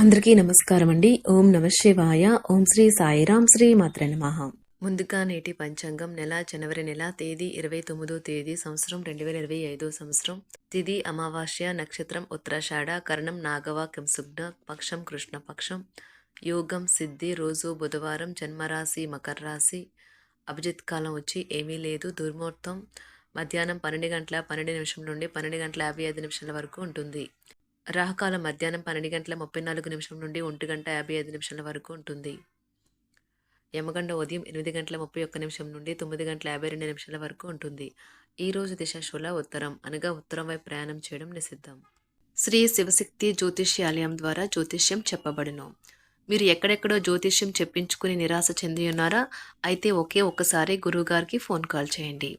అందరికీ నమస్కారం అండి ఓం నమ శివాయ. ఓం శ్రీ సాయిరాం శ్రీ మాత్ర నమః. ముందుగా నేటి పంచాంగం నెల జనవరి నెల తేదీ ఇరవై తొమ్మిదో తేదీ సంవత్సరం రెండు వేల ఇరవై ఐదో సంవత్సరం. తిది అమావాస్య నక్షత్రం ఉత్తరాషాఢ కరణం నాగవ కింసుగ్న పక్షం కృష్ణ పక్షం. యోగం సిద్ధి రోజు బుధవారం జన్మరాశి మకర రాశి. అభిజిత్ కాలం వచ్చి ఏమీ లేదు. దుర్ముహూర్తం మధ్యాహ్నం పన్నెండు గంటల పన్నెండు నిమిషం నుండి పన్నెండు గంటల యాభై ఐదు నిమిషాల వరకు ఉంటుంది. రాహకాలం మధ్యాహ్నం పన్నెండు గంటల ముప్పై నాలుగు నిమిషం నుండి ఒంటి గంట యాభై ఐదు నిమిషాల వరకు ఉంటుంది. యమగండ ఉదయం ఎనిమిది గంటల ముప్పై ఒక్క నిమిషం నుండి తొమ్మిది గంటల యాభై రెండు నిమిషాల వరకు ఉంటుంది. ఈ రోజు దిశ ఉత్తరం. అనగా ఉత్తరం వైపు ప్రయాణం చేయడం నిషిద్ధం. శ్రీ శివశక్తి జ్యోతిష్యాలయం ద్వారా జ్యోతిష్యం చెప్పబడును. మీరు ఎక్కడెక్కడో జ్యోతిష్యం చెప్పించుకుని నిరాశ చెంది ఉన్నారా? అయితే ఒకే ఒక్కసారి గురువుగారికి ఫోన్ కాల్ చేయండి.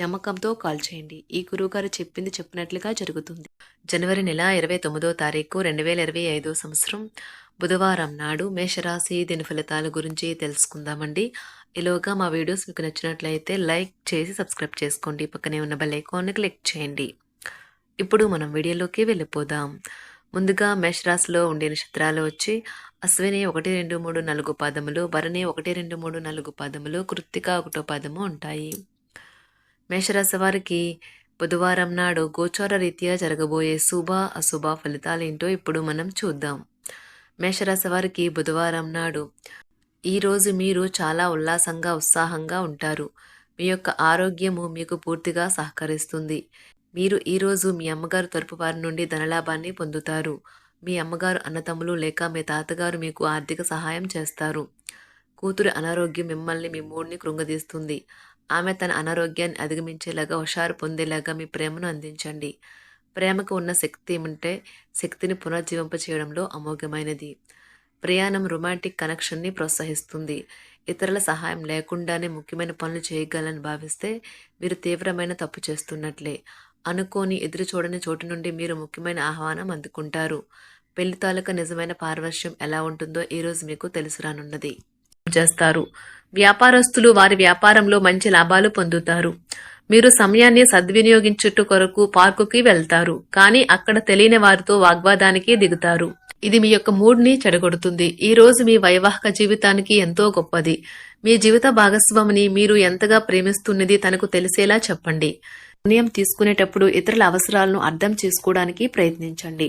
నమ్మకంతో కాల్ చేయండి. ఈ గురువుగారు చెప్పింది చెప్పినట్లుగా జరుగుతుంది. జనవరి నెల ఇరవై తొమ్మిదో తారీఖు రెండు వేల ఇరవై ఐదో సంవత్సరం బుధవారం నాడు మేషరాశి దిన ఫలితాల గురించి తెలుసుకుందామండి. ఈలోగా మా వీడియోస్ మీకు నచ్చినట్లయితే లైక్ చేసి సబ్స్క్రైబ్ చేసుకోండి. పక్కనే ఉన్న బెల్ ఐకాన్ని క్లిక్ చేయండి. ఇప్పుడు మనం వీడియోలోకి వెళ్ళిపోదాం. ముందుగా మేషరాశిలో ఉండే నక్షత్రాలు వచ్చి అశ్విని ఒకటి రెండు మూడు నాలుగు పాదములు భరణి ఒకటి రెండు మూడు నాలుగు పాదములు కృత్తిక ఒకటో పాదము ఉంటాయి. మేషరాశి వారికి బుధవారం నాడు గోచార రీత్యా జరగబోయే శుభ అశుభ ఫలితాలేంటో ఇప్పుడు మనం చూద్దాం. మేషరాశి వారికి బుధవారం నాడు ఈరోజు మీరు చాలా ఉల్లాసంగా ఉత్సాహంగా ఉంటారు. మీ యొక్క ఆరోగ్యము మీకు పూర్తిగా సహకరిస్తుంది. మీరు ఈరోజు మీ అమ్మగారు తరపు వారి నుండి ధనలాభాన్ని పొందుతారు. మీ అమ్మగారు అన్నతమ్ములు లేక మీ తాతగారు మీకు ఆర్థిక సహాయం చేస్తారు. కూతురు అనారోగ్యం మిమ్మల్ని మీ మూడ్ని కృంగదీస్తుంది. ఆమె తన అనారోగ్యాన్ని అధిగమించేలాగా హుషారు పొందేలాగా మీ ప్రేమను అందించండి. ప్రేమకు ఉన్న శక్తి ఏమంటే శక్తిని పునర్జీవింప చేయడంలో అమోఘమైనది. ప్రయాణం రొమాంటిక్ కనెక్షన్ని ప్రోత్సహిస్తుంది. ఇతరుల సహాయం లేకుండానే ముఖ్యమైన పనులు చేయగలని భావిస్తే మీరు తీవ్రమైన తప్పు చేస్తున్నట్లే. అనుకోని ఎదురు చూడని చోటు నుండి మీరు ముఖ్యమైన ఆహ్వానం అందుకుంటారు. పెళ్ళి తాలూకా నిజమైన పారవశ్యం ఎలా ఉంటుందో ఈరోజు మీకు తెలుసు రానున్నది. చేస్తారు. వ్యాపారస్తులు వారి వ్యాపారంలో మంచి లాభాలు పొందుతారు. మీరు సమయాన్ని సద్వినియోగించుట కొరకు పార్కుకి వెళ్తారు కానీ అక్కడ తెలియని వారితో వాగ్వాదానికి దిగుతారు. ఇది మీ యొక్క మూడ్ని చెడగొడుతుంది. ఈ రోజు మీ వైవాహిక జీవితానికి ఎంతో గొప్పది. మీ జీవిత భాగస్వామిని మీరు ఎంతగా ప్రేమిస్తున్నది తనకు తెలిసేలా చెప్పండి. నిర్ణయం తీసుకునేటప్పుడు ఇతరుల అవసరాలను అర్థం చేసుకోవడానికి ప్రయత్నించండి.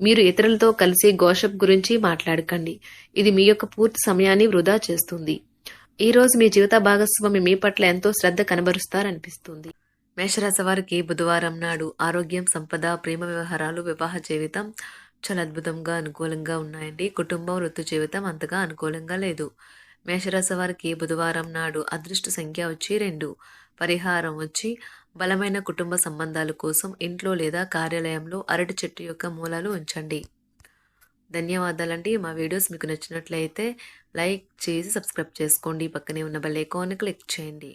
మీరు ఇతరులతో కలిసి గోషప్ గురించి మాట్లాడకండి. ఇది మీ యొక్క పూర్తి సమయాన్ని వృధా చేస్తుంది. ఈ రోజు మీ జీవిత భాగస్వామి మీ పట్ల ఎంతో శ్రద్ధ కనబరుస్తారనిపిస్తుంది. మేషరాశి వారికి బుధవారం నాడు ఆరోగ్యం సంపద ప్రేమ వ్యవహారాలు వివాహ జీవితం చాలా అద్భుతంగా అనుకూలంగా ఉన్నాయండి. కుటుంబం వృత్తి జీవితం అంతగా అనుకూలంగా లేదు. మేషరాశి వారికి బుధవారం నాడు అదృష్ట సంఖ్య వచ్చి రెండు. పరిహారం వచ్చి బలమైన కుటుంబ సంబంధాల కోసం ఇంట్లో లేదా కార్యాలయంలో అరటి చెట్టు యొక్క మూలాలు ఉంచండి. ధన్యవాదాలండి. మా వీడియోస్ మీకు నచ్చినట్లయితే లైక్ చేసి సబ్స్క్రైబ్ చేసుకోండి. పక్కనే ఉన్న బెల్ ఐకాన్ క్లిక్ చేయండి.